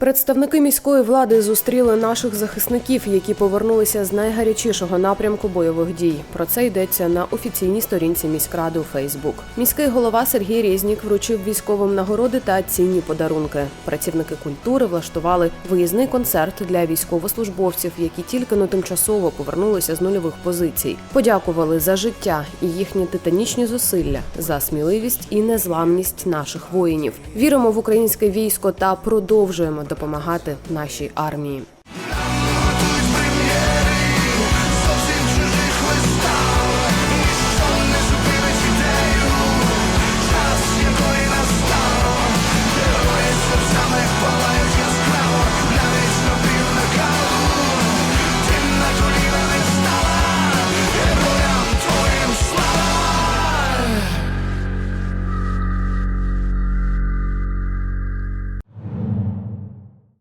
Представники міської влади зустріли наших захисників, які повернулися з найгарячішого напрямку бойових дій. Про це йдеться на офіційній сторінці міськради у Фейсбук. Міський голова Сергій Резнік вручив військовим нагороди та цінні подарунки. Працівники культури влаштували виїзний концерт для військовослужбовців, які тільки но тимчасово повернулися з нульових позицій. Подякували за життя і їхні титанічні зусилля, за сміливість і незламність наших воїнів. Віримо в українське військо та продовжуємо допомагати нашій армії.